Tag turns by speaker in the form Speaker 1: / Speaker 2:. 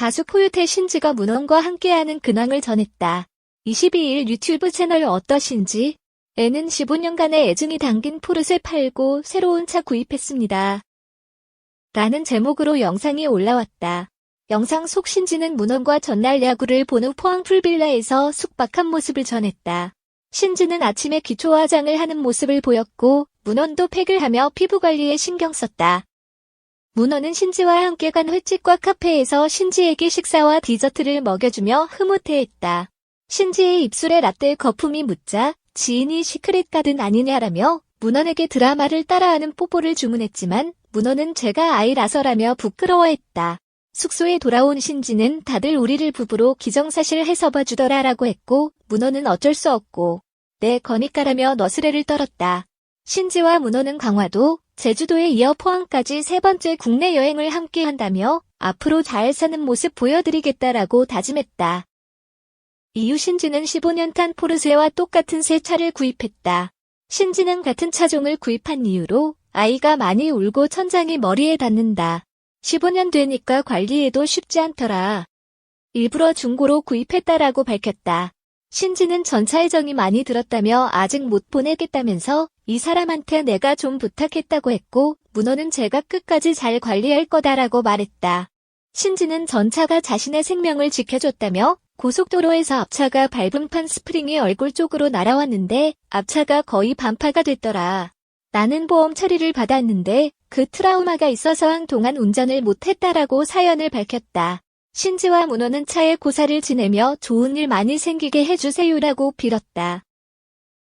Speaker 1: 가수 코요태 신지가 문원과 함께하는 근황을 전했다. 22일 유튜브 채널 어떠신지? 애는 15년간의 애증이 담긴 포르쉐 팔고 새로운 차 구입했습니다. 라는 제목으로 영상이 올라왔다. 영상 속 신지는 문원과 전날 야구를 본 후 포항 풀빌라에서 숙박한 모습을 전했다. 신지는 아침에 기초 화장을 하는 모습을 보였고 문원도 팩을 하며 피부 관리에 신경 썼다. 문원은 신지와 함께 간 횟집과 카페에서 신지에게 식사와 디저트를 먹여주며 흐뭇해했다. 신지의 입술에 라떼 거품이 묻자 지인이 시크릿 가든 아니냐라며 문원에게 드라마를 따라하는 뽀뽀를 주문했지만 문원은 제가 아이라서라며 부끄러워했다. 숙소에 돌아온 신지는 다들 우리를 부부로 기정사실 해서 봐주더라라고 했고 문원은 어쩔 수 없고 내 거니까라며 너스레를 떨었다. 신지와 문원은 강화도, 제주도에 이어 포항까지 세 번째 국내 여행을 함께 한다며 앞으로 잘 사는 모습 보여드리겠다라고 다짐했다. 이후 신지는 15년 탄 포르쉐와 똑같은 새 차를 구입했다. 신지는 같은 차종을 구입한 이유로 아이가 많이 울고 천장이 머리에 닿는다. 15년 되니까 관리에도 쉽지 않더라. 일부러 중고로 구입했다라고 밝혔다. 신지는 전차에 정이 많이 들었다며 아직 못 보내겠다면서 이 사람한테 내가 좀 부탁했다고 했고 문어는 제가 끝까지 잘 관리할 거다라고 말했다. 신지는 전차가 자신의 생명을 지켜줬다며 고속도로에서 앞차가 밟은 판 스프링이 얼굴 쪽으로 날아왔는데 앞차가 거의 반파가 됐더라. 나는 보험 처리를 받았는데 그 트라우마가 있어서 한동안 운전을 못했다라고 사연을 밝혔다. 신지와 문호는 차에 고사를 지내며 좋은 일 많이 생기게 해주세요라고 빌었다.